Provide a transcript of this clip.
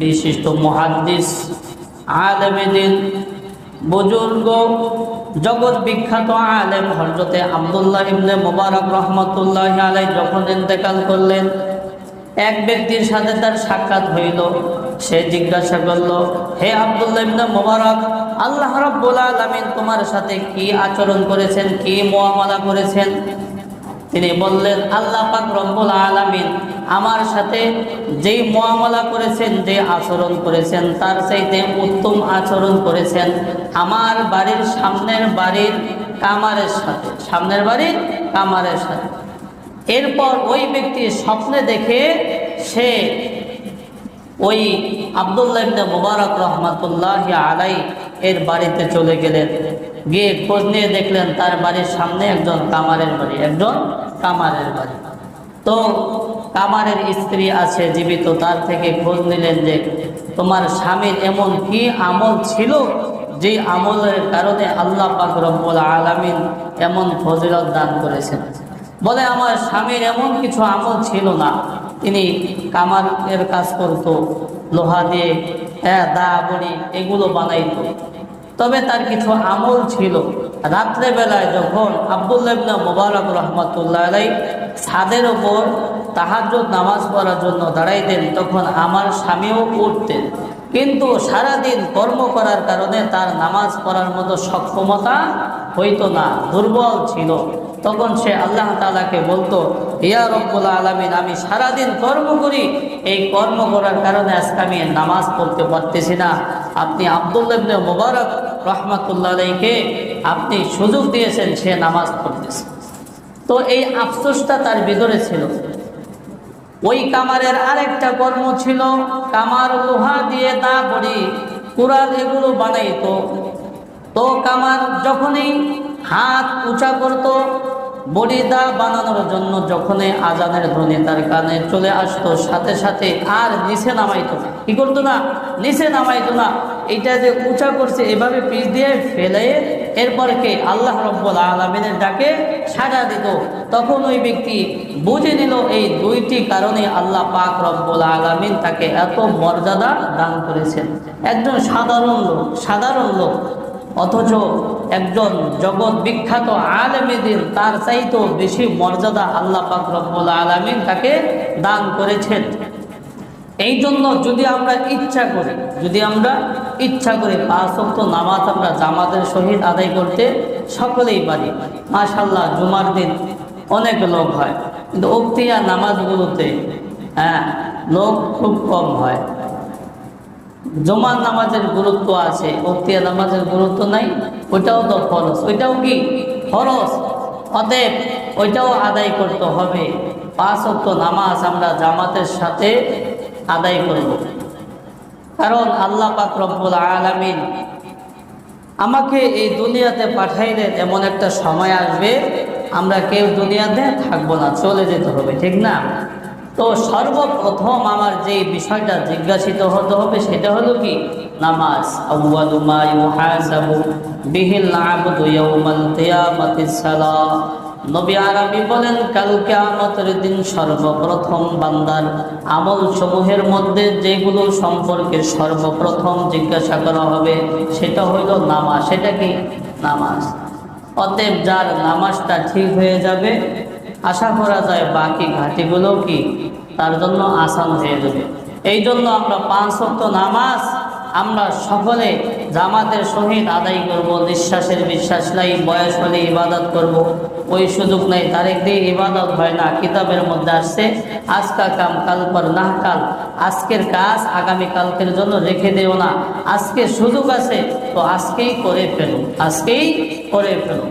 বিশিষ্ট মহাদ্দিস আলেমেদিন বুজুর্গ, জগৎ বিখ্যাত আলেম হজরতে আবদুল্লাহ ইবনে মোবারক রহমতুল্লাহ আলাই যখন ইন্তেকাল করলেন, এক ব্যক্তির সাথে তার সাক্ষাৎ হইল। সে জিজ্ঞাসা করল, হে আবদুল্লাহ ইবনে মোবারক, আল্লাহ রাব্বুল আলামিন তোমার সাথে কি আচরণ করেছেন, কি মুআমালা করেছেন? তিনি বললেন, আল্লাহ পাক আলামিন আমার সাথে যেই মুআমালা করেছেন, যে আচরণ করেছেন, তার চাইতে উত্তম আচরণ করেছেন আমার বাড়ির সামনের বাড়ির কামারের সাথে, সামনের বাড়ির কামারের সাথে। এরপর ওই ব্যক্তি স্বপ্নে দেখে সে ওই আবদুল্লাহ মুবারক রহমাতুল্লাহ আলাই এর বাড়িতে চলে গেলেন। গিয়ে খোঁজ নিয়ে দেখলেন তার বাড়ির সামনে একজন কামারের বাড়ি, একজন কামারের বাড়ি। তো কামারের স্ত্রী আছে, জীবিত, তার থেকে খোঁজ নিলেন যে তোমার স্বামীর এমন কি আমল ছিল যে আমলের কারণে আল্লাহ পাক আলামিন এমন ফজিলত দান করেছেন? বলে, আমার স্বামীর এমন কিছু আমল ছিল না। তিনি কামারের কাজ করত, লোহা দিয়ে হ্যাঁ দা, বড়ি, এগুলো বানাইতো। তবে তার কিছু আমল ছিল। রাত্রে বেলায় যখন আবদুল্লাবনা মোবারক রহমতুল্লাহ আলাই ছাদের ওপর তাহাজ্জুদ নামাজ পড়ার জন্য দাঁড়াইতেন, তখন আমার স্বামীও উঠতেন। কিন্তু সারাদিন কর্ম করার কারণে তার নামাজ পড়ার মতো সক্ষমতা হইতো না, দুর্বল ছিল। তখন সে আল্লাহ তালাকে বলতো, ইয়া রব্বুল আলমিন, আমি সারাদিন কর্ম করি, এই কর্ম করার কারণে আজকে আমি নামাজ পড়তে পারতেছি না। আপনি আবদুল্লাবনে মোবারক রহমাতুল্লাহ আলাইকে আপনি সুযোগ দিয়েছেন সে নামাজ পড়তেছে। তো এই আফসোসটা তার ভিতরে ছিল। ওই কামারের আরেকটা কর্ম ছিল, কামার লোহা দিয়ে দা বড়ি কুরাল এগুলো বানাইতো। তো কামার যখনই হাত উঁচা করত, বড়ি দা বানানোর জন্য যখনই আজানের ধ্বনি তার কানে চলে আসতো, সাথে সাথে আর নিচে নামাইতো না। কি করতো না? নিচে নামাইতো না। এটা যে উঁচা করছে, এভাবে পিস দিয়ে ফেলে, এরপর কে? আল্লাহ রব্বুল আলমিনের ডাকে সাজা দিত। তখন ওই ব্যক্তি বুঝে নিল, এই দুইটি কারণে আল্লাহ পাক রব্বুল আলমিন তাকে এত মর্যাদা দান করেছেন। একজন সাধারণ লোক সাধারণ লোক, অথচ একজন জগৎ বিখ্যাত আলমেদিন তার চাইতেও বেশি মর্যাদা আল্লাহ পাক রব্বুল আলমিন তাকে দান করেছেন। এই জন্য যদি আমরা ইচ্ছা করি, যদি আমরা ইচ্ছা করি পাঁচ অক্ত নামাজ আমরা জামাতের সহিত আদায় করতে সকলেই পারি। মাশাল্লাহ জুমার দিন অনেক লোক হয়, কিন্তু উক্তিয়া নামাজগুলোতে হ্যাঁ লোক খুব কম হয়। জমার নামাজের গুরুত্ব আছে, উক্তিয়া নামাজের গুরুত্ব নাই, ওইটাও তো ফরজ। ওইটাও কি? ফরজ। অতএব ওইটাও আদায় করতে হবে। পাঁচ অক্ত নামাজ আমরা জামাতের সাথে আদায় করব। কারণ আল্লাহ পাক রব্বুল আলামিন আমাকে এই দুনিয়াতে পাঠাইলেন এমন একটা সময় আসবে, আমরা কেউ দুনিয়াতে থাকব না, চলে যেতে হবে, ঠিক না? তো সর্বপ্রথম আমার যে বিষয়টা জিজ্ঞাসিত হতে হবে সেটা হলো কি? নামাজ। আউয়ালু মা বিহিল আবদু নবী আরবি বলেন, কাল কিয়ামতের সর্বপ্রথম বান্দার মধ্যে যেগুলো সম্পর্কে সর্বপ্রথম জিজ্ঞাসা করা হবে, সেটা হইল নামাজ। সেটা কি? নামাজ। অতএব যার নামাজটা ঠিক হয়ে যাবে, আশা করা যায় বাকি ঘাটিগুলো কি? তার জন্য আসান হয়ে যাবে। এই জন্য আমরা পাঁচ নামাজ আমরা সকলে জামাতের সহিত আদায় করব, নিঃশ্বাসের বিশ্বাস নাই, বয়স হলে ইবাদত করব। ওই সুযোগ নাই, তারেক দিয়ে ইবাদত হয় না, কিতাবের মধ্যে আসছে, আজকা কাম কাল পর নাহ কাল, আজকের কাজ আগামী কালকের জন্য রেখে দেও না। আজকে সুযোগ আছে, তো আজকেই করে ফেলো আজকেই করে ফেলো